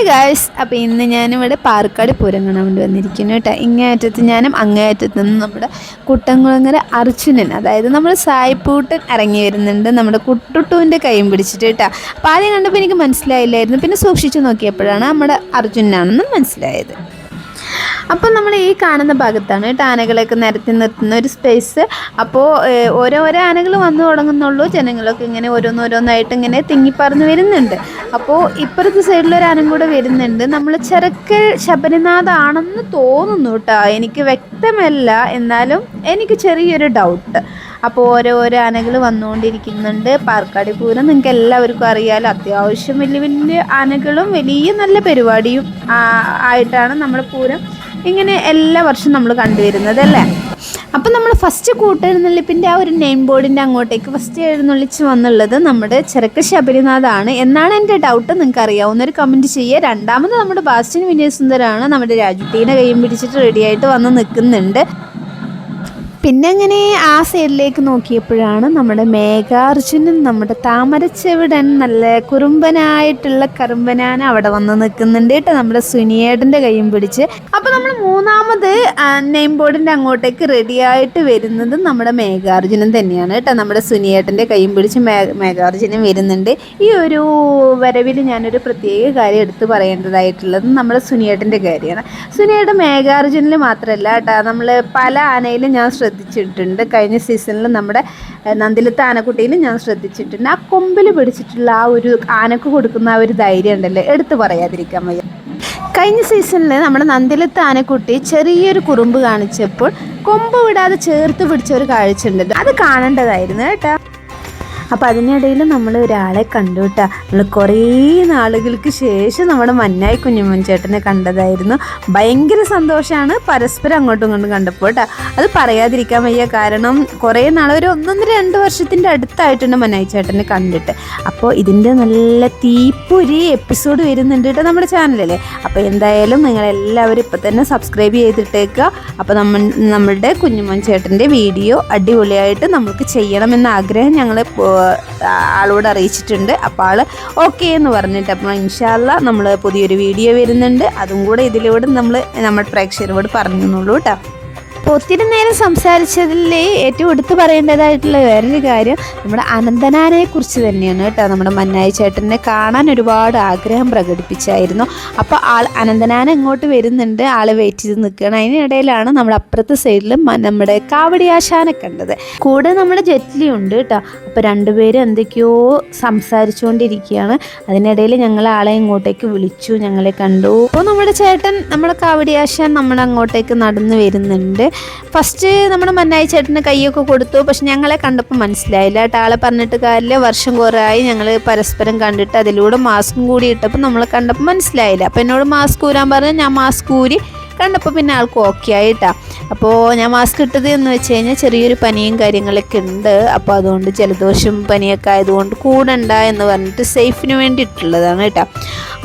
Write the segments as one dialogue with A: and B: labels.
A: Hi guys അപ്പോൾ ഇന്ന് ഞാനിവിടെ പാർക്കാട് പൂരം കാണാൻ വേണ്ടി വന്നിരിക്കുന്നു കേട്ടോ. ഇങ്ങേയറ്റത്ത് ഞാനും അങ്ങേയറ്റത്ത് നിന്ന് നമ്മുടെ കുട്ടൻകുളങ്ങര അർജുനൻ അതായത് നമ്മൾ സായിപ്പൂട്ടൻ ഇറങ്ങി വരുന്നുണ്ട് നമ്മുടെ കുട്ടുട്ടുവിന്റെ കൈയും പിടിച്ചിട്ട് കേട്ടോ. അപ്പോൾ ആദ്യം കണ്ടപ്പോൾ എനിക്ക് മനസ്സിലായില്ലായിരുന്നു. പിന്നെ സൂക്ഷിച്ചു നോക്കിയപ്പോഴാണ് നമ്മുടെ അർജുനാണെന്ന് മനസ്സിലായത്. അപ്പം നമ്മൾ ഈ കാണുന്ന ഭാഗത്താണ് കേട്ടോ ആനകളെയൊക്കെ നിരത്തി നിർത്തുന്ന ഒരു സ്പേസ് അപ്പോൾ ഓരോരോ ആനകൾ വന്നു തുടങ്ങുന്നുള്ളൂ. ജനങ്ങളൊക്കെ ഇങ്ങനെ ഓരോന്നോരോന്നായിട്ട് ഇങ്ങനെ തിങ്ങിപ്പറന്ന് വരുന്നുണ്ട്. അപ്പോൾ ഇപ്പുറത്തെ സൈഡിൽ ഒരു ആനം കൂടെ വരുന്നുണ്ട്. നമ്മൾ ചെറുക്കൽ ശബരിനാഥാണെന്ന് തോന്നുന്നു കേട്ടോ. എനിക്ക് വ്യക്തമല്ല. എന്നാലും എനിക്ക് ചെറിയൊരു ഡൗട്ട് അപ്പോൾ ഓരോരോ ആനകൾ വന്നുകൊണ്ടിരിക്കുന്നുണ്ട് പാർക്കാടി പൂരം നിങ്ങൾക്ക് എല്ലാവർക്കും അറിയാലോ. അത്യാവശ്യം വലിയ വലിയ ആനകളും വലിയ നല്ല പരിപാടിയും ആയിട്ടാണ് നമ്മുടെ പൂരം ഇങ്ങനെ എല്ലാ വർഷവും നമ്മൾ കണ്ടുവരുന്നത് അല്ലേ അപ്പം നമ്മൾ ഫസ്റ്റ് കൂട്ടെഴുന്നള്ളിപ്പിന്റെ ആ ഒരു നെയിം ബോർഡിന്റെ അങ്ങോട്ടേക്ക് ഫസ്റ്റ് എഴുന്നള്ളിച്ച് വന്നുള്ളത് നമ്മുടെ ചെറുക്ക ശബരിനാഥാണ് എന്നാണ് എന്റെ ഡൗട്ട് നിങ്ങൾക്ക് അറിയാവുന്ന ഒരു കമന്റ് ചെയ്യുക രണ്ടാമത് നമ്മുടെ ബാസ്റ്റിൻ വിനയസുന്ദരാണ് നമ്മുടെ രാജുട്ടീനെ കൈയും പിടിച്ചിട്ട് റെഡിയായിട്ട് വന്ന് നിൽക്കുന്നുണ്ട്. പിന്നെ അങ്ങനെ ആ സൈഡിലേക്ക് നോക്കിയപ്പോഴാണ് നമ്മുടെ മേഘാർജുനൻ നമ്മുടെ താമരച്ചെവിടൻ നല്ല കുറുമ്പനായിട്ടുള്ള കറുമ്പനാന അവിടെ വന്ന് നിൽക്കുന്നുണ്ട് കേട്ടോ. നമ്മുടെ സുനിയേടന്റെ കൈയും പിടിച്ച്. അപ്പോൾ നമ്മൾ മൂന്നാമത് നെയിം ബോർഡിന്റെ അങ്ങോട്ടേക്ക് റെഡിയായിട്ട് വരുന്നത് നമ്മുടെ മേഘാർജുനൻ തന്നെയാണ് കേട്ടോ. നമ്മുടെ സുനിയേട്ടന്റെ കൈയും പിടിച്ച് മേ മേഘാർജുനൻ വരുന്നുണ്ട്. ഈ ഒരു വരവിൽ ഞാനൊരു പ്രത്യേക കാര്യം എടുത്തു പറയേണ്ടതായിട്ടുള്ളത് നമ്മുടെ സുനിയേട്ടന്റെ കാര്യമാണ്. സുനിയേട്ടൻ മേഘാർജുനിൽ മാത്രമല്ല കേട്ടോ. നമ്മൾ പല ആനയിലും ഞാൻ ശ്രദ്ധിച്ചിട്ടുണ്ട്. കഴിഞ്ഞ സീസണിൽ നമ്മുടെ നന്ദിലത്തെ ആനക്കുട്ടിയിൽ ഞാൻ ശ്രദ്ധിച്ചിട്ടുണ്ട്. ആ കൊമ്പിൽ പിടിച്ചിട്ടുള്ള ആ ഒരു ആനക്ക് കൊടുക്കുന്ന ആ ഒരു ധൈര്യം ഉണ്ടല്ലോ? എടുത്തു പറയാതിരിക്കാൻ വയ്യ. കഴിഞ്ഞ സീസണിൽ നമ്മുടെ നന്ദിലത്ത് ആനക്കുട്ടി ചെറിയൊരു കുറുമ്പ് കാണിച്ചപ്പോൾ കൊമ്പ് വിടാതെ ചേർത്ത് പിടിച്ച ഒരു കാഴ്ച ഉണ്ടല്ലോ. അത് കാണേണ്ടതായിരുന്നു കേട്ടോ. അപ്പം അതിനിടയിൽ നമ്മൾ ഒരാളെ കണ്ടു നമ്മൾ കുറേ നാളുകൾക്ക് ശേഷം നമ്മുടെ മന്നായി കുഞ്ഞുമോൻ ചേട്ടനെ കണ്ടതായിരുന്നു. ഭയങ്കര സന്തോഷമാണ് പരസ്പരം അങ്ങോട്ടും ഇങ്ങോട്ടും കണ്ടപ്പോൾ കേട്ടോ അത് പറയാതിരിക്കാൻ വയ്യ. കാരണം കുറേ നാൾ ഒരു ഒന്നൊന്നര രണ്ട് വർഷത്തിന്റെ അടുത്തായിട്ടുണ്ട് മന്നായി ചേട്ടനെ കണ്ടിട്ട്. അപ്പോൾ ഇതിന്റെ നല്ല തീപ്പൊരി എപ്പിസോഡ് വരുന്നുണ്ട് കേട്ടോ നമ്മുടെ ചാനലിൽ അപ്പോൾ എന്തായാലും നിങ്ങളെല്ലാവരും ഇപ്പോൾ തന്നെ സബ്സ്ക്രൈബ് ചെയ്തിട്ടേക്കുക. അപ്പോൾ നമ്മൾ നമ്മളുടെ കുഞ്ഞുമോൻ ചേട്ടന്റെ വീഡിയോ അടിപൊളിയായിട്ട് നമുക്ക് ചെയ്യണമെന്ന ആഗ്രഹം ഞങ്ങൾ ആളോട് അറിയിച്ചിട്ടുണ്ട്. അപ്പോൾ ആൾ ഓക്കെ എന്ന് പറഞ്ഞിട്ട് അപ്പോൾ ഇൻഷാല്ല നമ്മൾ പുതിയൊരു വീഡിയോ വരുന്നുണ്ട്. അതും കൂടെ ഇതിലൂടെ നമ്മൾ നമ്മുടെ പ്രേക്ഷകരോട് പറഞ്ഞെന്നുള്ളൂ കേട്ടോ ഒത്തിരി നേരം സംസാരിച്ചതിൽ ഏറ്റവും എടുത്തു പറയേണ്ടതായിട്ടുള്ള വേറൊരു കാര്യം നമ്മുടെ അനന്തനാനെ കുറിച്ച് തന്നെയാണ് കേട്ടോ നമ്മുടെ മന്നായി ചേട്ടനെ കാണാൻ ഒരുപാട് ആഗ്രഹം പ്രകടിപ്പിച്ചായിരുന്നു. അപ്പോൾ ആൾ അനന്തനാന ഇങ്ങോട്ട് വരുന്നുണ്ട്. ആൾ വെയിറ്റ് ചെയ്ത് നിൽക്കുകയാണ്. അതിനിടയിലാണ് നമ്മൾ അപ്പുറത്തെ സൈഡിൽ നമ്മുടെ കാവടിയാശാനെ കണ്ടത്. കൂടെ നമ്മുടെ ജെറ്റ്ലി ഉണ്ട് കേട്ടോ. അപ്പോൾ രണ്ടുപേരും എന്തൊക്കെയോ സംസാരിച്ചുകൊണ്ടിരിക്കുകയാണ്. അതിനിടയിൽ ഞങ്ങൾ ആളെ ഇങ്ങോട്ടേക്ക് വിളിച്ചു. ഞങ്ങളെ കണ്ടു. അപ്പോൾ നമ്മുടെ ചേട്ടൻ നമ്മുടെ കാവടിയാശാൻ നമ്മൾ അങ്ങോട്ടേക്ക് നടന്നു വരുന്നുണ്ട്. ഫസ്റ്റ് നമ്മുടെ മന്നായി ചേട്ടന് കൈയൊക്കെ കൊടുത്തു. പക്ഷെ ഞങ്ങളെ കണ്ടപ്പോൾ മനസ്സിലായില്ല. കേട്ടോ ആളെ പറഞ്ഞിട്ട് കാര്യമില്ല. വർഷം കുറേയായി ഞങ്ങൾ പരസ്പരം കണ്ടിട്ട് അതിലൂടെ മാസ്കും കൂടി ഇട്ടപ്പോൾ നമ്മളെ കണ്ടപ്പോൾ മനസ്സിലായില്ല. അപ്പോൾ എന്നോട് മാസ്ക് ഊരാൻ പറഞ്ഞാൽ ഞാൻ മാസ്ക് ഊരി കണ്ടപ്പോൾ പിന്നെ ആൾക്ക് ഓക്കെ ആയിട്ടാ. അപ്പോൾ ഞാൻ മാസ്ക് ഇട്ടത് എന്ന് വെച്ച് കഴിഞ്ഞാൽ ചെറിയൊരു പനിയും കാര്യങ്ങളൊക്കെ ഉണ്ട്. അപ്പോൾ അതുകൊണ്ട് ജലദോഷം പനിയൊക്കെ ആയതുകൊണ്ട് കൂടണ്ട എന്ന് പറഞ്ഞിട്ട് സേഫിന് വേണ്ടിയിട്ടുള്ളതാണ് കേട്ടോ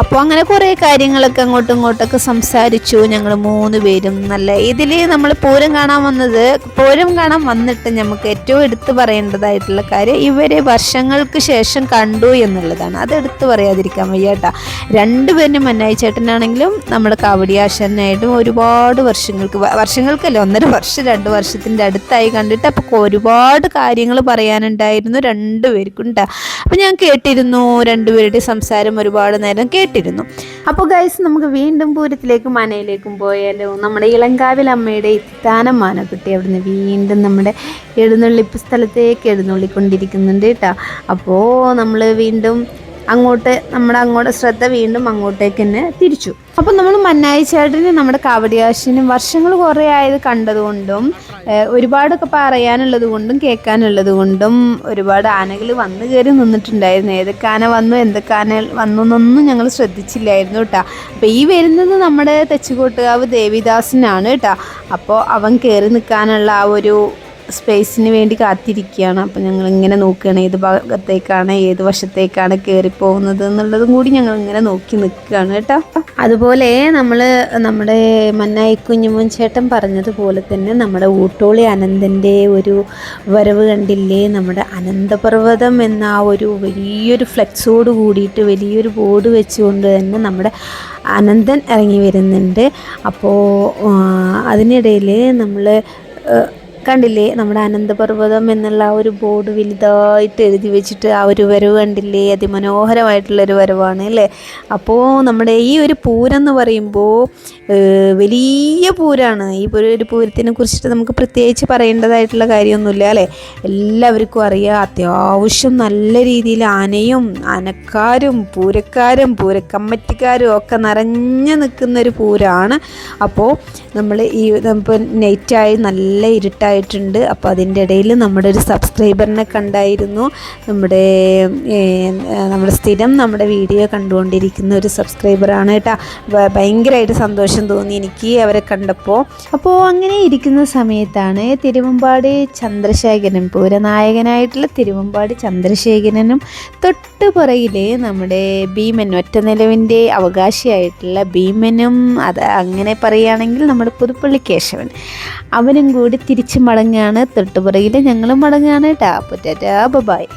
A: അപ്പോൾ അങ്ങനെ കുറേ കാര്യങ്ങളൊക്കെ അങ്ങോട്ടും ഇങ്ങോട്ടൊക്കെ സംസാരിച്ചു. ഞങ്ങൾ മൂന്ന് പേരും നല്ല ഇതിൽ നമ്മൾ പൂരം കാണാൻ വന്നത് പൂരം കാണാൻ വന്നിട്ട് നമുക്ക് ഏറ്റവും എടുത്തു പറയേണ്ടതായിട്ടുള്ള കാര്യം ഇവരെ വർഷങ്ങൾക്ക് ശേഷം കണ്ടു എന്നുള്ളതാണ്. അത് എടുത്തു പറയാതിരിക്കാൻ വയ്യ കേട്ടോ. രണ്ടുപേരും മന്നായി ചേട്ടനാണെങ്കിലും നമ്മുടെ കാവടിയാശനായിട്ടും ഒരുപാട് വർഷങ്ങൾക്ക് വർഷങ്ങൾക്കല്ല ഒന്നര വർഷം രണ്ട് വർഷത്തിന്റെ അടുത്തായി കണ്ടിട്ട് അപ്പോൾ ഒരുപാട് കാര്യങ്ങൾ പറയാനുണ്ടായിരുന്നു രണ്ടുപേർക്കും കേട്ടോ അപ്പം ഞാൻ കേട്ടിരുന്നു രണ്ടുപേരുടെ സംസാരം ഒരുപാട് നേരം കേട്ടിരുന്നു. അപ്പോൾ ഗൈസ് നമുക്ക് വീണ്ടും പൂരത്തിലേക്കും മനയിലേക്കും പോയാലോ? നമ്മുടെ ഇളങ്കാവിൽ അമ്മയുടെ ഇത്താനം മാനക്കുട്ടി അവിടുന്ന് വീണ്ടും നമ്മുടെ എഴുന്നള്ളിപ്പ് സ്ഥലത്തേക്ക് എഴുന്നള്ളിക്കൊണ്ടിരിക്കുന്നുണ്ട് കേട്ടോ അപ്പോൾ നമ്മൾ വീണ്ടും അങ്ങോട്ട് നമ്മുടെ അങ്ങോട്ട് ശ്രദ്ധ വീണ്ടും അങ്ങോട്ടേക്ക് തന്നെ തിരിച്ചു. അപ്പം നമ്മൾ മന്നായി ചേട്ടനെ നമ്മുടെ കാവടിയാശിനും വർഷങ്ങൾ കുറേ ആയത് കണ്ടതുകൊണ്ടും ഒരുപാടൊക്കെ പറയാനുള്ളത് കൊണ്ടും കേൾക്കാനുള്ളത് കൊണ്ടും ഒരുപാട് ആനകൾ വന്നു കയറി നിന്നിട്ടുണ്ടായിരുന്നു. ഏതൊക്കെ ആന വന്നു എന്തൊക്കെ ആന വന്നു എന്നൊന്നും ഞങ്ങൾ ശ്രദ്ധിച്ചില്ലായിരുന്നു കേട്ടോ. അപ്പോൾ ഈ വരുന്നത് നമ്മുടെ തെച്ചുകോട്ടുകാവ് ദേവിദാസിനാണ് കേട്ടോ. അപ്പോൾ അവൻ കയറി നിൽക്കാനുള്ള ആ ഒരു സ്പേസിന് വേണ്ടി കാത്തിരിക്കുകയാണ്. അപ്പം ഞങ്ങൾ ഇങ്ങനെ നോക്കുകയാണ് ഏത് ഭാഗത്തേക്കാണ് ഏത് വശത്തേക്കാണ് കയറി പോകുന്നത് എന്നുള്ളതും കൂടി ഞങ്ങൾ ഇങ്ങനെ നോക്കി നിൽക്കുകയാണ് കേട്ടോ. അതുപോലെ നമ്മൾ നമ്മുടെ മന്നായി കുഞ്ഞുമോൻ ചേട്ടൻ പറഞ്ഞതുപോലെ തന്നെ നമ്മുടെ ഊട്ടോളി അനന്തന്റെ ഒരു വരവ് കണ്ടില്ലേ? നമ്മുടെ അനന്തപർവതം എന്ന ആ ഒരു വലിയൊരു ഫ്ലെക്സോട് കൂടിയിട്ട് വലിയൊരു ബോർഡ് വെച്ചുകൊണ്ട് തന്നെ നമ്മുടെ അനന്തൻ ഇറങ്ങി വരുന്നുണ്ട്. അപ്പോൾ അതിനിടയിൽ നമ്മൾ കണ്ടില്ലേ? നമ്മുടെ അനന്തപർവതം എന്നുള്ള ആ ഒരു ബോർഡ് വലുതായിട്ട് എഴുതി വെച്ചിട്ട് ആ ഒരു വരവ് കണ്ടില്ലേ? അതിമനോഹരമായിട്ടുള്ളൊരു വരവാണ് അല്ലേ? അപ്പോൾ നമ്മുടെ ഈ ഒരു പൂരം എന്ന് പറയുമ്പോൾ വലിയ പൂരാണ്. ഈ ഒരു പൂരത്തിനെ കുറിച്ചിട്ട് നമുക്ക് പ്രത്യേകിച്ച് പറയേണ്ടതായിട്ടുള്ള കാര്യമൊന്നുമില്ല അല്ലേ? എല്ലാവർക്കും അറിയാം അത്യാവശ്യം നല്ല രീതിയിൽ ആനയും ആനക്കാരും പൂരക്കാരും പൂരക്കമ്മറ്റിക്കാരും ഒക്കെ നിറഞ്ഞു നിൽക്കുന്ന ഒരു പൂരാണ്. അപ്പോൾ നമ്മൾ ഈ ഇപ്പോൾ നൈറ്റായി നല്ല ഇരുട്ടായിട്ടുണ്ട്. അപ്പോൾ അതിന്റെ ഇടയിൽ നമ്മുടെ ഒരു സബ്സ്ക്രൈബറിനെ കണ്ടായിരുന്നു. നമ്മുടെ നമ്മുടെ സ്ഥിരം നമ്മുടെ വീഡിയോ കണ്ടുകൊണ്ടിരിക്കുന്ന ഒരു സബ്സ്ക്രൈബറാണ് കേട്ടോ. ഭയങ്കരമായിട്ട് സന്തോഷം. തോന്നി എനിക്ക് അവരെ കണ്ടപ്പോൾ അപ്പോൾ അങ്ങനെ ഇരിക്കുന്ന സമയത്താണ് തിരുവമ്പാടി ചന്ദ്രശേഖരൻ പൂരനായകനായിട്ടുള്ള തിരുവമ്പാടി ചന്ദ്രശേഖരനും തൊട്ട് പുറകിലെ നമ്മുടെ ഭീമൻ ഒറ്റ നിലവിന്റെ അവകാശിയായിട്ടുള്ള ഭീമനും അത് അങ്ങനെ പറയുകയാണെങ്കിൽ നമ്മുടെ പുതുപ്പള്ളി കേശവൻ. അവനും കൂടി തിരിച്ചു മടങ്ങുകയാണ് തൊട്ടുപുറകിൽ ഞങ്ങളും മടങ്ങുകയാണ് ടാപ്പ് ടാ ബബായ്